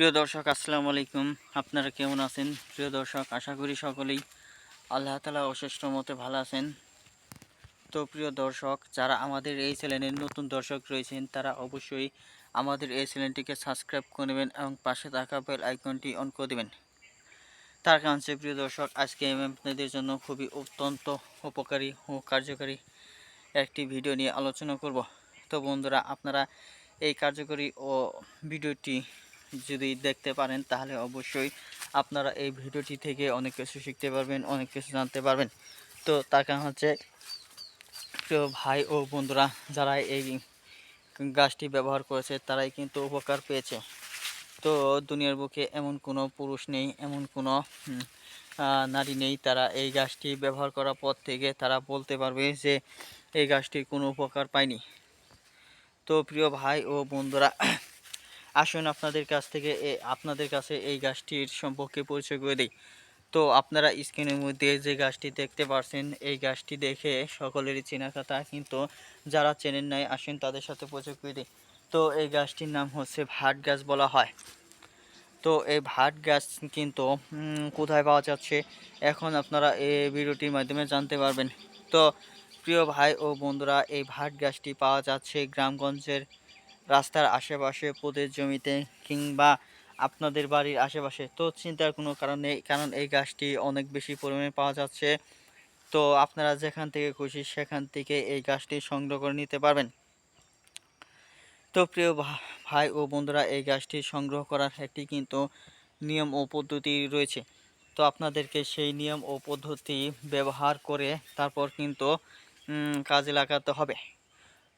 প্রিয় দর্শক, আসসালামু আলাইকুম। আপনারা কেমন আছেন? প্রিয় দর্শক, আশা করি সকলেই আল্লাহ তালা অশেষ মতে ভালো আছেন। তো প্রিয় দর্শক, যারা আমাদের এই চ্যানেলের নতুন দর্শক রয়েছেন, তারা অবশ্যই আমাদের এই চ্যানেলটিকে সাবস্ক্রাইব করে নেবেন এবং পাশে থাকা বেল আইকনটি অন করে দেবেন। তার কারণ প্রিয় দর্শক, আজকে আমি আপনাদের জন্য খুবই অত্যন্ত উপকারী ও কার্যকারী একটি ভিডিও নিয়ে আলোচনা করব। তো বন্ধুরা, আপনারা এই কার্যকরী ও ভিডিওটি যদি দেখতে পারেন, তাহলে অবশ্যই আপনারা এই ভিডিওটি থেকে অনেক কিছু শিখতে পারবেন, অনেক কিছু জানতে পারবেন। তো তার কারণ হচ্ছে, প্রিয় ভাই ও বন্ধুরা, যারা এই গাছটি ব্যবহার করেছে, তারাই কিন্তু উপকার পেয়েছে। তো দুনিয়ার বুকে এমন কোনো পুরুষ নেই, এমন কোনো নারী নেই, তারা এই গাছটি ব্যবহার করার পর থেকে তারা বলতে পারবে যে, এই গাছটির কোনো উপকার পায়নি। তো প্রিয় ভাই ও বন্ধুরা আসুন আপনাদের কাছ থেকে আপনাদের কাছে এই গাছটির সম্পর্কে পরিচয় করে দিই। তো আপনারা স্ক্রিনের মধ্যে যে গাছটি দেখতে পাচ্ছেন এই গাছটি দেখে সকলেরই চেনা কথা কিন্তু যারা চেনেন নাই, আসেন তাদের সাথে পরিচয় করে দিই। তো এই গাছটির নাম হচ্ছে ভাট গাছ বলা হয়। তো এই ভাট গাছ কিন্তু কোথায় পাওয়া যাচ্ছে, এখন আপনারা এই ভিডিওটির মাধ্যমে জানতে পারবেন। তো প্রিয় ভাই ও বন্ধুরা, এই ভাট গাছটি পাওয়া যাচ্ছে গ্রামগঞ্জের রাস্তার আশেপাশে পদের জমিতে কিংবা আপনাদের বাড়ির আশেপাশে। তো চিন্তার কোনো কারণ নেই, কারণ এই গাছটি অনেক বেশি পরিমাণে পাওয়া যাচ্ছে। তো আপনারা যেখান থেকে খুশি সেখান থেকে এই গাছটি সংগ্রহ করে নিতে পারবেন। তো প্রিয় ভাই ও বন্ধুরা, এই গাছটি সংগ্রহ করার একটি কিন্তু নিয়ম ও পদ্ধতি রয়েছে। তো আপনাদেরকে সেই নিয়ম ও পদ্ধতি ব্যবহার করে তারপর কিন্তু কাজে লাগাতে হবে।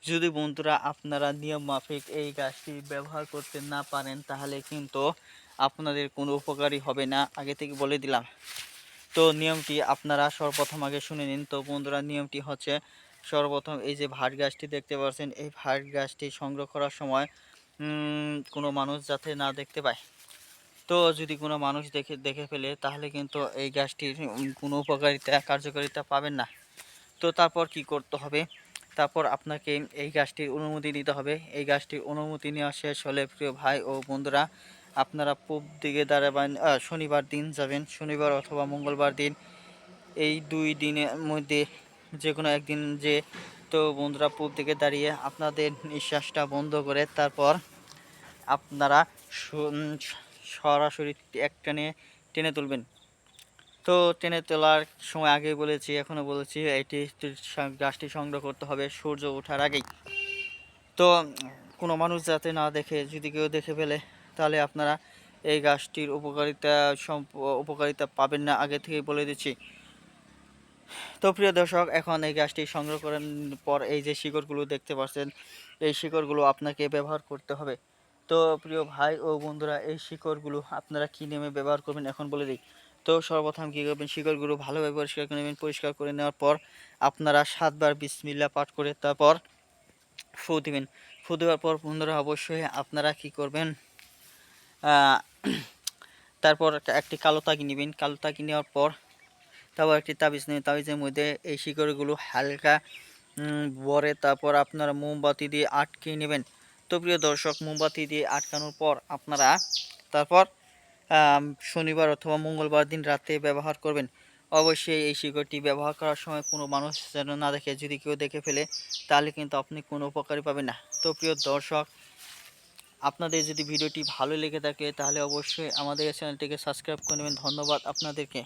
যদি বন্ধুরা আপনারা নিয়ম মাফিক এই গাছটি ব্যবহার করতে না পারেন, তাহলে কিন্তু আপনাদের কোনো উপকারই হবে না। আগে থেকে বলে দিলাম। তো নিয়মটি আপনারা সর্বপ্রথম আগে শুনে নিন। তো বন্ধুরা, নিয়মটি হচ্ছে সর্বপ্রথম এই যে ভাট গাছটি দেখতে পাচ্ছেন, এই ভাট গাছটি সংগ্রহ করার সময় কোনো মানুষ যাতে না দেখতে পায়। তো যদি কোনো মানুষ দেখে দেখে ফেলে, তাহলে কিন্তু এই গাছটির কোনো উপকারিতা, কার্যকারিতা পাবেন না। তো তারপর কি করতে হবে? তারপর আপনাকে এই গাছটির অনুমতি নিতে হবে। এই গাছটির অনুমতি নেওয়া শেষ হলে প্রিয় ভাই ও বন্ধুরা, আপনারা পূব দিকে দাঁড়াবেন শনিবার দিন যাবেন। শনিবার অথবা মঙ্গলবার দিন এই দুই দিনের মধ্যে যে কোনো একদিন যে তো বন্ধুরা পূব দিকে দাঁড়িয়ে আপনাদের নিঃশ্বাসটা বন্ধ করে তারপর আপনারা সরাসরি এক টেনে টেনে তুলবেন। তো টেনে তোলার সময় আগেই বলেছি এখনও বলেছি, এটি গাছটি সংগ্রহ করতে হবে সূর্য ওঠার আগেই। তো কোনো মানুষ যাতে না দেখে, যদি কেউ দেখে ফেলে, তাহলে আপনারা এই গাছটির উপকারিতা উপকারিতা পাবেন না, আগে থেকেই বলে দিচ্ছি। তো প্রিয় দর্শক, এখন এই গাছটি সংগ্রহ করার পর এই যে শিকড়গুলো দেখতে পাচ্ছেন, এই শিকড়গুলো আপনাকে ব্যবহার করতে হবে। তো প্রিয় ভাই ও বন্ধুরা, এই শিকড়গুলো আপনারা কী নেমে ব্যবহার করবেন এখন বলে দিই। তো সর্বপ্রথম কী করবেন? শিকড়গুলো ভালোভাবে পরিষ্কার করে নেবেন। পরিষ্কার করে নেওয়ার পর আপনারা সাতবার বিসমিল্লা পাঠ করে তারপর ফু দিবেন। ফু দেওয়ার পর বন্ধুরা অবশ্যই আপনারা কি করবেন? তারপর একটি কালো তাগি নেবেন। কালো তাগি নেওয়ার পর তারপর একটি তাবিজ নেবেন। তাবিজের মধ্যে এই শিকড়গুলো হালকা ভরে তারপর আপনারা মোমবাতি দিয়ে আটকে নেবেন। তো প্রিয় দর্শক, মোমবাতি দিয়ে আটকানোর পর আপনারা তারপর শনিবার অথবা মঙ্গলবার দিন রাতে ব্যবহার করবেন। অবশ্যই এই শিকড়টি ব্যবহার করার সময় কোনো মানুষ যেন না দেখে, যদি কেউ দেখে ফেলে, তাহলে কিন্তু আপনি কোনো উপকারই পাবেন না। তো প্রিয় দর্শক, আপনাদের যদি ভিডিওটি ভালো লেগে থাকে, তাহলে অবশ্যই আমাদের চ্যানেলটিকে সাবস্ক্রাইব করে নেবেন। ধন্যবাদ আপনাদেরকে।